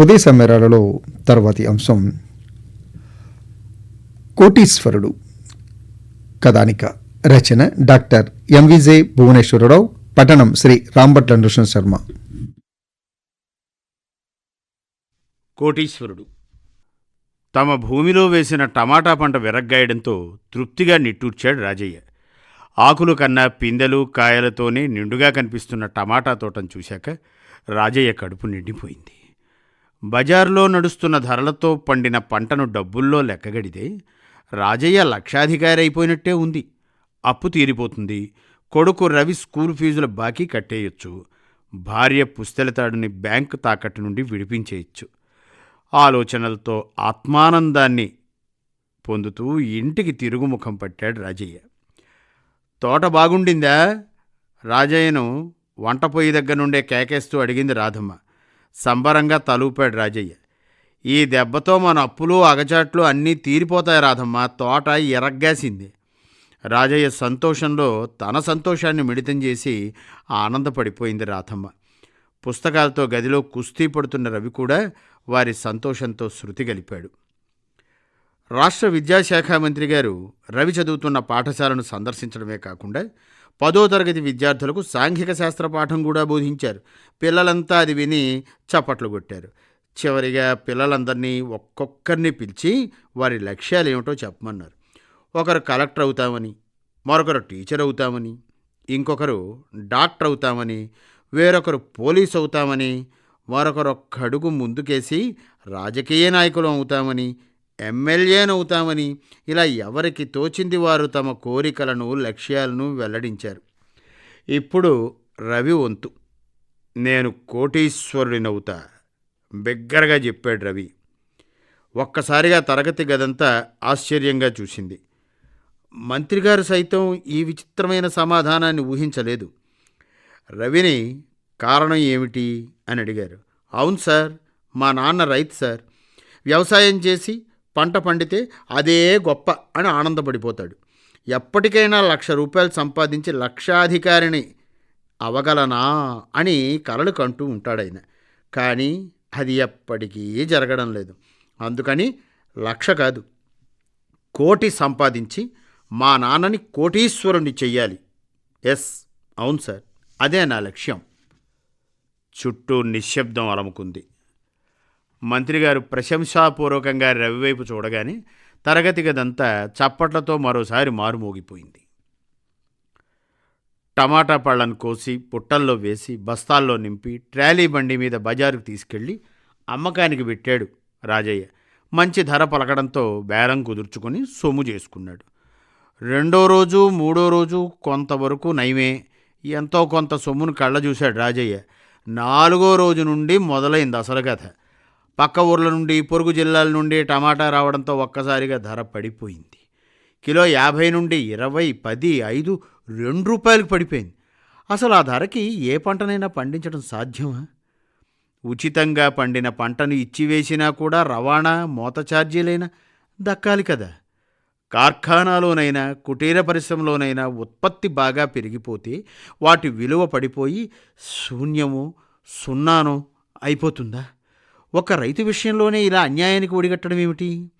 ఉదయ సమయాలలో తర్వాతి అంశం కోటీశ్వరుడు కథానిక రచన డాక్టర్ ఎంవిజే భువనేశ్వరరావు పట్టణం శ్రీ రాంభట్ల నృసింహ శర్మ. కోటీశ్వరుడు తమ భూమిలో వేసిన టమాటా పంట విరగ్గాయడంతో తృప్తిగా నిట్టూర్చాడు రాజయ్య. ఆకులు కన్నా పిందెలు కాయలతోనే నిండుగా కనిపిస్తున్న టమాటా తోటను చూశాక రాజయ్య కడుపు నిండిపోయింది. బజార్లో నడుస్తున్న ధరలతో పండిన పంటను డబ్బుల్లో లెక్కగడితే రాజయ్య లక్షాధికారి అయిపోయినట్టే ఉంది. అప్పు తీరిపోతుంది. కొడుకు రవి స్కూల్ ఫీజుల బాకీ కట్టేయొచ్చు. భార్య పుస్తెలతాడుని బ్యాంకు తాకట్టు నుండి విడిపించేయచ్చు. ఆలోచనలతో ఆత్మానందాన్ని పొందుతూ ఇంటికి తిరుగుముఖం పట్టాడు రాజయ్య. తోట బాగుండిందా? రాజయ్యను వంట పొయ్యి దగ్గర నుండే కేకేస్తూ అడిగింది రాధమ్మ. సంబరంగా తలూపాడు రాజయ్య. ఈ దెబ్బతో మన అప్పులు అగచాట్లు అన్నీ తీరిపోతాయి రాధమ్మ. తోట ఎరగ్గాసింది. రాజయ్య సంతోషంలో తన సంతోషాన్ని మిళితం చేసి ఆనందపడిపోయింది రాధమ్మ. పుస్తకాలతో గదిలో కుస్తీ పడుతున్న రవి కూడా వారి సంతోషంతో శృతి గలిపాడు. రాష్ట్ర విద్యాశాఖ మంత్రి గారు రవి చదువుతున్న పాఠశాలను సందర్శించడమే కాకుండా పదో తరగతి విద్యార్థులకు సాంఘిక శాస్త్ర పాఠం కూడా బోధించారు. పిల్లలంతా అది విని చప్పట్లు కొట్టారు. చివరిగా పిల్లలందరినీ ఒక్కొక్కరిని పిలిచి వారి లక్ష్యాలు ఏమిటో చెప్పమన్నారు. ఒకరు కలెక్టర్ అవుతామని మరొకరు టీచర్ అవుతామని ఇంకొకరు డాక్టర్ అవుతామని వేరొకరు పోలీస్ అవుతామని మరొకరు ఒక్కడుగు ముందుకేసి రాజకీయ నాయకులు అవుతామని ఎమ్మెల్యేనవుతామని ఇలా ఎవరికి తోచింది వారు తమ కోరికలను లక్ష్యాలను వెల్లడించారు. ఇప్పుడు రవి వంతు. నేను కోటీశ్వరుడినవుతా బిగ్గరగా చెప్పాడు రవి. ఒక్కసారిగా తరగతి గదంతా ఆశ్చర్యంగా చూసింది. మంత్రిగారు సైతం ఈ విచిత్రమైన సమాధానాన్ని ఊహించలేదు. రవిని కారణం ఏమిటి? అని అడిగారు. అవును సార్ మా నాన్న రైతు సార్. వ్యవసాయం చేసి పంట పండితే అదే గొప్ప అని ఆనందపడిపోతాడు. ఎప్పటికైనా లక్ష రూపాయలు సంపాదించి లక్షాధికారిని అవగలనా అని కలలు కంటూ ఉంటాడాయన కానీ అది ఎప్పటికీ జరగడం లేదు. అందుకని లక్ష కాదు కోటి సంపాదించి మా నాన్నని కోటీశ్వరుణ్ణి చెయ్యాలి. ఎస్ అవును సార్ అదే నా లక్ష్యం. చుట్టూ నిశ్శబ్దం అలముకుంది. మంత్రిగారు ప్రశంసాపూర్వకంగా రవివైపు చూడగానే తరగతి గదంతా చప్పట్లతో మరోసారి మారుమోగిపోయింది. టమాటా పళ్ళను కోసి పుట్టల్లో వేసి బస్తాల్లో నింపి ట్రాలీ బండి మీద బజారుకు తీసుకెళ్ళి అమ్మకానికి పెట్టాడు రాజయ్య. మంచి ధర పలకడంతో బేరం కుదుర్చుకొని సొమ్ము చేసుకున్నాడు. రెండో రోజు మూడో రోజు కొంతవరకు నయమే. ఎంతో కొంత సొమ్మును కళ్ళ చూశాడు రాజయ్య. నాలుగో రోజు నుండి మొదలైంది అసలు కథ. పక్క ఊర్ల నుండి పొరుగు జిల్లాల నుండి టమాటా రావడంతో ఒక్కసారిగా ధర పడిపోయింది. కిలో యాభై నుండి ఇరవై పది ఐదు రెండు రూపాయలకు పడిపోయింది. అసలు ఆ ధరకి ఏ పంటనైనా పండించడం సాధ్యమా? ఉచితంగా పండిన పంటను ఇచ్చివేసినా కూడా రవాణా మూత ఛార్జీలైనా దక్కాలి కదా. కార్ఖానాలోనైనా కుటీర పరిశ్రమలోనైనా ఉత్పత్తి బాగా పెరిగిపోతే వాటి విలువ పడిపోయి శూన్యము సున్నానో అయిపోతుందా? ఒక రైతు విషయంలోనే ఇలా అన్యాయానికి ఒడిగట్టడం ఏమిటి?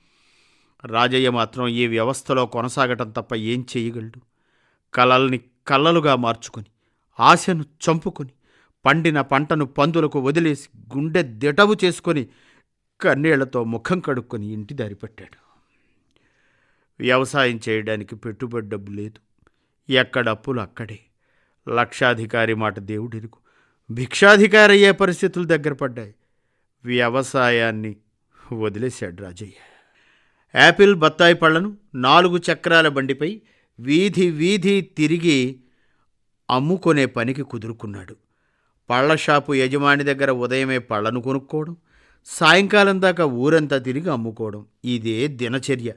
రాజయ్య మాత్రం ఈ వ్యవస్థలో కొనసాగటం తప్ప ఏం చేయగలడు? కలల్ని కళ్ళలుగా మార్చుకొని ఆశను చంపుకొని పండిన పంటను పందులకు వదిలేసి గుండె దిటవు చేసుకొని కన్నీళ్ళతో ముఖం కడుక్కొని ఇంటి దారి పట్టాడు. వ్యవసాయం చేయడానికి పెట్టుబడి డబ్బు లేదు. ఎక్కడ అప్పులు అక్కడే. లక్షాధికారి మాట దేవుడెరుగు. భిక్షాధికారి అయ్యే పరిస్థితులు దగ్గర పడ్డాయి. వ్యవసాయాన్ని వదిలేశాడు రాజయ్య. యాపిల్ బత్తాయి పళ్ళను నాలుగు చక్రాల బండిపై వీధి వీధి తిరిగి అమ్ముకునే పనికి కుదురుకున్నాడు. పళ్ళ షాపు యజమాని దగ్గర ఉదయమే పళ్ళను కొనుక్కోవడం సాయంకాలం దాకా ఊరంతా తిరిగి అమ్ముకోవడం ఇదే దినచర్య.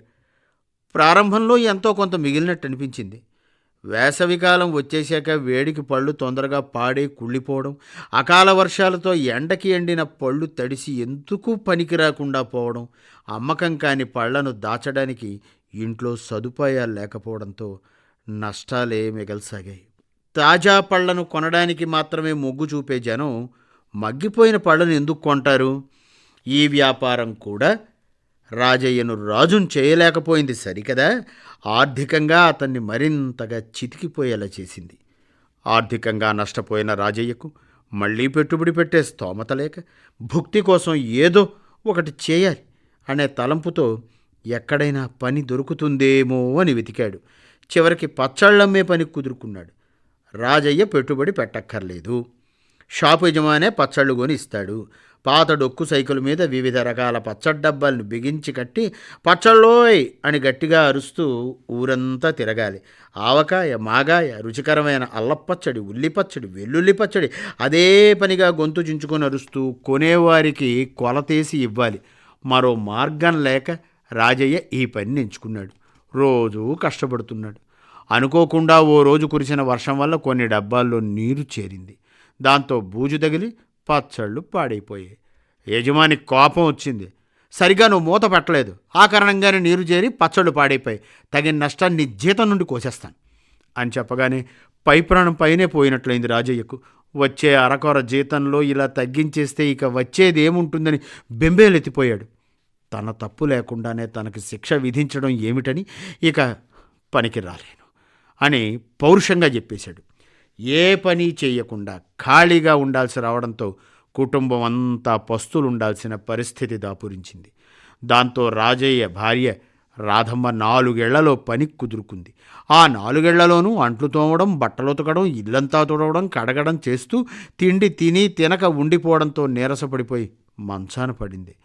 ప్రారంభంలో ఎంతో కొంత మిగిలినట్టు అనిపించింది. వేసవికాలం వచ్చేసాక వేడికి పళ్ళు తొందరగా పాడే కుళ్ళిపోవడం అకాల వర్షాలతో ఎండకి ఎండిన పళ్ళు తడిసి ఎందుకు పనికి రాకుండా పోవడం అమ్మకం కాని పళ్ళను దాచడానికి ఇంట్లో సదుపాయాలు లేకపోవడంతో నష్టాలే మిగలసాగాయి. తాజా పళ్ళను కొనడానికి మాత్రమే మొగ్గు చూపే జనం మగ్గిపోయిన పళ్ళను ఎందుకు కొంటారు? ఈ వ్యాపారం కూడా రాజయ్యను రాజును చేయలేకపోయింది సరికదా? ఆర్థికంగా అతన్ని మరింతగా చితికిపోయేలా చేసింది. ఆర్థికంగా నష్టపోయిన రాజయ్యకు మళ్ళీ పెట్టుబడి పెట్టే స్తోమత లేక భుక్తి కోసం ఏదో ఒకటి చేయాలి అనే తలంపుతో ఎక్కడైనా పని దొరుకుతుందేమో అని వెతికాడు. చివరికి పచ్చళ్ళమ్మే పని కుదురుకున్నాడు. రాజయ్య పెట్టుబడి పెట్టక్కర్లేదు. షాపు యజమానే పచ్చళ్ళు కొని ఇస్తాడు పాత డొక్కు సైకిల్ మీద వివిధ రకాల పచ్చడి డబ్బాలను బిగించి కట్టి పచ్చళ్ళోయ్! అని గట్టిగా అరుస్తూ ఊరంతా తిరగాలి. ఆవకాయ మాగాయ రుచికరమైన అల్లపచ్చడి ఉల్లి పచ్చడి వెల్లుల్లి పచ్చడి అదే పనిగా గొంతు చించుకొని అరుస్తూ కొనేవారికి కొలతేసి ఇవ్వాలి. మరో మార్గం లేక రాజయ్య ఈ పని ఎంచుకున్నాడు. రోజూ కష్టపడుతున్నాడు. అనుకోకుండా ఓ రోజు కురిసిన వర్షం వల్ల కొన్ని డబ్బాల్లో నీరు చేరింది. దాంతో బూజు తగిలి పచ్చళ్ళు పాడైపోయాయి. యజమాని కోపం వచ్చింది. సరిగా నువ్వు మూత పెట్టలేదు. ఆ కారణంగానే నీరు చేరి పచ్చళ్ళు పాడైపోయి తగిన నష్టాన్ని జీతం నుండి కోసేస్తాను అని చెప్పగానే పై ప్రాణం పైనే పోయినట్లయింది రాజయ్యకు. వచ్చే అరకొర జీతంలో ఇలా తగ్గించేస్తే ఇక వచ్చేది ఏముంటుందని బెంబేలెత్తిపోయాడు. తన తప్పు లేకుండానే తనకి శిక్ష విధించడం ఏమిటని ఇక పనికి రాలేను అని పౌరుషంగా చెప్పేశాడు. ఏ పని చేయకుండా ఖాళీగా ఉండాల్సి రావడంతో కుటుంబం అంతా పస్తులు ఉండాల్సిన పరిస్థితి దాపురించింది. దాంతో రాజయ్య భార్య రాధమ్మ నాలుగేళ్ళలో పని కుదురుకుంది. ఆ నాలుగేళ్ళలోనూ అంట్లు తోమడం బట్టలు ఉతకడం ఇల్లంతా తుడవడం కడగడం చేస్తూ తిండి తిని తినక ఉండిపోవడంతో నీరసపడిపోయి మంచాన పడింది.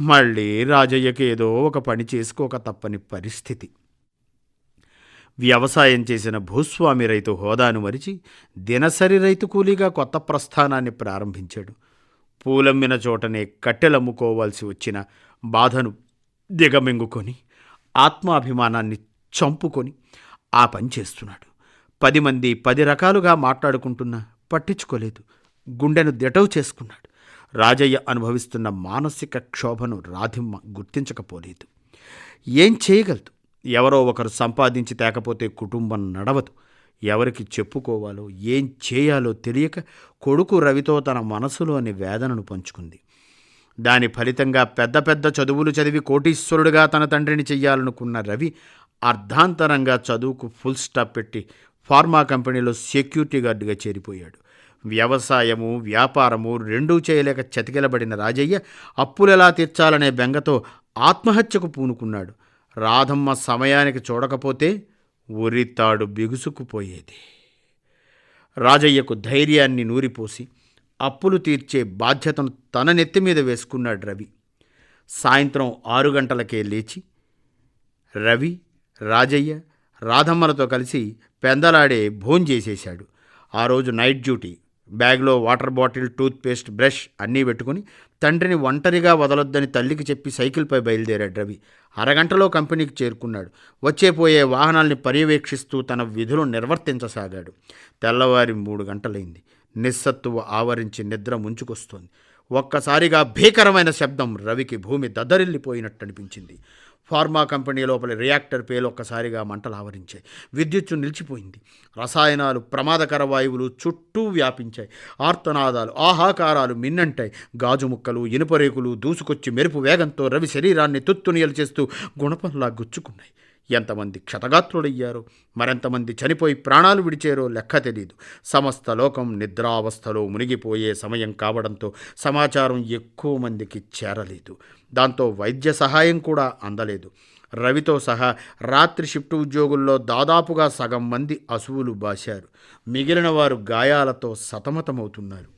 మళ్ళీ రాజయ్యకి ఏదో ఒక పని చేసుకోక తప్పని పరిస్థితి. వ్యవసాయం చేసిన భూస్వామి రైతు హోదాను మరిచి దినసరి రైతు కూలీగా కొత్త ప్రస్థానాన్ని ప్రారంభించాడు. పూలమ్మిన చోటనే కట్టెలమ్ముకోవాల్సి వచ్చిన బాధను దిగమింగుకొని ఆత్మాభిమానాన్ని చంపుకొని ఆ పని చేస్తున్నాడు. పది మంది పది రకాలుగా మాట్లాడుకుంటున్నా పట్టించుకోలేదు. గుండెను దిటవు చేసుకున్నాడు. రాజయ్య అనుభవిస్తున్న మానసిక క్షోభను రాధిమ్మ గుర్తించకపోలేదు. ఏం చేయగలదు? ఎవరో ఒకరు సంపాదించి తేకపోతే కుటుంబం నడవదు. ఎవరికి చెప్పుకోవాలో ఏం చేయాలో తెలియక కొడుకు రవితో తన మనసులోని వేదనను పంచుకుంది. దాని ఫలితంగా పెద్ద పెద్ద చదువులు చదివి కోటీశ్వరుడుగా తన తండ్రిని చెయ్యాలనుకున్న రవి అర్ధాంతరంగా చదువుకు ఫుల్ స్టాప్ పెట్టి ఫార్మా కంపెనీలో సెక్యూరిటీ గార్డుగా చేరిపోయాడు. వ్యవసాయము వ్యాపారము రెండూ చేయలేక చతికిలబడిన రాజయ్య అప్పులెలా తీర్చాలనే బెంగతో ఆత్మహత్యకు పూనుకున్నాడు. రాధమ్మ సమయానికి చూడకపోతే ఉరితాడు బిగుసుకుపోయేది. రాజయ్యకు ధైర్యాన్ని నూరిపోసి అప్పులు తీర్చే బాధ్యతను తన నెత్తి మీద వేసుకున్నాడు రవి. సాయంత్రం ఆరు గంటలకే లేచి రవి రాజయ్య రాధమ్మలతో కలిసి పెందలాడే భోంచేసేశాడు. ఆ రోజు నైట్ డ్యూటీ. బ్యాగ్లో వాటర్ బాటిల్ టూత్పేస్ట్ బ్రష్ అన్నీ పెట్టుకుని తండ్రిని ఒంటరిగా వదలొద్దని తల్లికి చెప్పి సైకిల్పై బయలుదేరాడు రవి. అరగంటలో కంపెనీకి చేరుకున్నాడు. వచ్చేపోయే వాహనాల్ని పర్యవేక్షిస్తూ తన విధులు నిర్వర్తించసాగాడు. తెల్లవారి మూడు గంటలైంది. నిస్సత్తువ ఆవరించి నిద్ర ముంచుకొస్తోంది. ఒక్కసారిగా భీకరమైన శబ్దం రవికి భూమి దద్దరిల్లిపోయినట్టు అనిపించింది ఫార్మా కంపెనీ లోపల రియాక్టర్ పేలు ఒక్కసారిగా మంటలు ఆవరించాయి విద్యుత్తు నిలిచిపోయింది. రసాయనాలు ప్రమాదకర వాయువులు చుట్టూ వ్యాపించాయి. ఆర్తనాదాలు ఆహాకారాలు మిన్నంటాయి. గాజు ముక్కలు ఇనుపరేకులు దూసుకొచ్చి మెరుపు వేగంతో రవి శరీరాన్ని తుత్తునియలు చేస్తూ గుణపంలా గుచ్చుకున్నాయి. ఎంతమంది క్షతగాత్రుడయ్యారో మరెంతమంది చనిపోయి ప్రాణాలు విడిచారో లెక్క తెలియదు సమస్త లోకం నిద్రావస్థలో మునిగిపోయే సమయం కావడంతో సమాచారం ఎక్కువ మందికి చేరలేదు. దాంతో వైద్య సహాయం కూడా అందలేదు. రవితో సహా రాత్రి షిఫ్ట్ ఉద్యోగుల్లో దాదాపుగా సగం మంది అసువులు బాశారు. మిగిలిన వారు గాయాలతో సతమతమవుతున్నారు.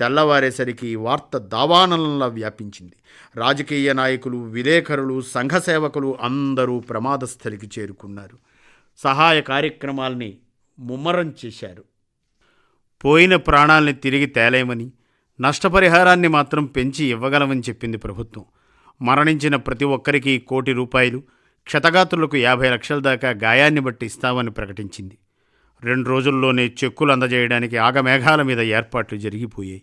తెల్లవారేసరికి వార్త దావానలంలా వ్యాపించింది. రాజకీయ నాయకులు విలేకరులు సంఘ సేవకులు అందరూ ప్రమాదస్థలికి చేరుకున్నారు. సహాయ కార్యక్రమాల్ని ముమ్మరం చేశారు. పోయిన ప్రాణాల్ని తిరిగి తేలేమని నష్టపరిహారాన్ని మాత్రం పెంచి ఇవ్వగలమని చెప్పింది ప్రభుత్వం. మరణించిన ప్రతి ఒక్కరికి కోటి రూపాయలు క్షతగాత్రులకు యాభై లక్షల దాకా గాయాన్ని బట్టి ఇస్తామని ప్రకటించింది. రెండు రోజుల్లోనే చెక్కులు అందజేయడానికి ఆగమేఘాల మీద ఏర్పాట్లు జరిగిపోయాయి.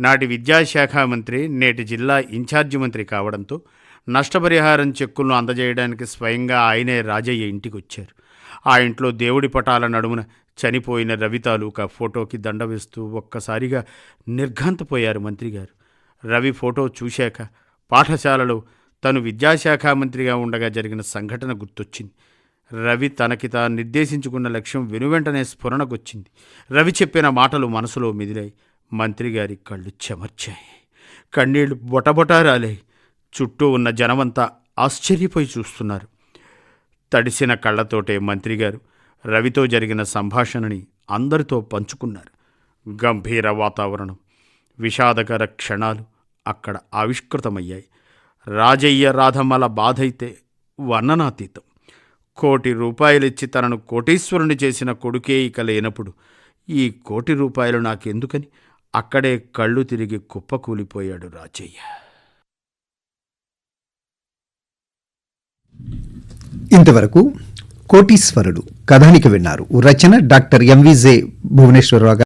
నాటి విద్యాశాఖ మంత్రి నేటి జిల్లా ఇన్ఛార్జి మంత్రి కావడంతో నష్టపరిహారం చెక్కులను అందజేయడానికి స్వయంగా ఆయనే రాజయ్య ఇంటికి వచ్చారు ఆ ఇంట్లో దేవుడి పటాల నడుమున చనిపోయిన రవి తాలూకా ఫోటోకి దండ వేస్తూ ఒక్కసారిగా నిర్ఘాంతపోయారు మంత్రి గారు రవి ఫోటో చూశాక పాఠశాలలో తను విద్యాశాఖ మంత్రిగా ఉండగా జరిగిన సంఘటన గుర్తొచ్చింది. రవి తనకి తాను నిర్దేశించుకున్న లక్ష్యం వెనువెంటనే స్ఫురణకొచ్చింది. రవి చెప్పిన మాటలు మనసులో మిదిలాయి. మంత్రి గారి కళ్ళు చెమర్చాయి. కన్నీళ్ళు బొటబొటా చుట్టూ ఉన్న జనమంతా ఆశ్చర్యపోయి చూస్తున్నారు. తడిసిన కళ్ళతోటే మంత్రిగారు రవితో జరిగిన సంభాషణని అందరితో పంచుకున్నారు. గంభీర వాతావరణం విషాదకర క్షణాలు అక్కడ ఆవిష్కృతమయ్యాయి. రాజయ్య రాధమ్మల బాధైతే వర్ణనాతీతం. కోటి రూపాయలిచ్చి తనను కోటీశ్వరుని చేసిన కొడుకే ఇక లేనప్పుడు ఈ కోటి రూపాయలు నాకెందుకని అక్కడే కళ్ళు తిరిగి కుప్పకూలిపోయాడు రాజయ్య. ఇంతవరకు కోటీశ్వరుడు కథానిక విన్నారు రచన డాక్టర్ ఎంవిజే భువనేశ్వరరావు